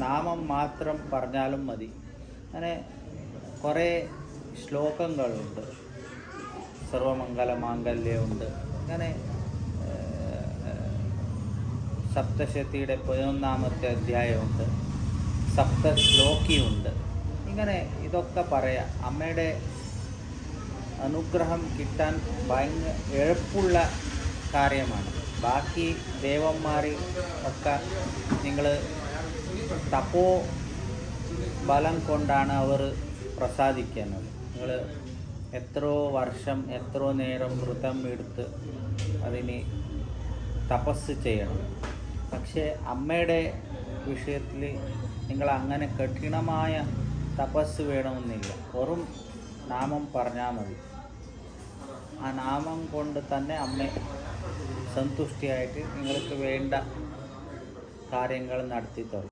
നാമം മാത്രം പറഞ്ഞാലും മതി. അങ്ങനെ കുറേ ശ്ലോകങ്ങളുണ്ട്. സർവമംഗല മാംഗല്യമുണ്ട്. അങ്ങനെ സപ്തശതിയുടെ പതിനൊന്നാമത്തെ അധ്യായമുണ്ട്. സപ്ത ശ്ലോകിയുണ്ട് ഇങ്ങനെ ഇതൊക്കെ പറയാം. അമ്മയുടെ അനുഗ്രഹം കിട്ടാൻ ഭയങ്കര എഴുപ്പുള്ള കാര്യമാണ്. ബാക്കി ദേവന്മാർ ഒക്കെ നിങ്ങൾ തപോ ബലം കൊണ്ടാണ് അവർ പ്രസാദിക്കുന്നത്. നിങ്ങൾ എത്രയോ വർഷം എത്രയോ നേരം വ്രതം എടുത്ത് അതിന് തപസ് ചെയ്യണം. പക്ഷേ അമ്മയുടെ വിഷയത്തിൽ നിങ്ങൾ അങ്ങനെ കഠിനമായ തപസ് വേണമെന്നില്ല. വെറും നാമം പറഞ്ഞാൽ മതി. ആ നാമം കൊണ്ട് തന്നെ അമ്മ സന്തുഷ്ടിയായിട്ട് നിങ്ങൾക്ക് വേണ്ട കാര്യങ്ങൾ നടത്തി തരും.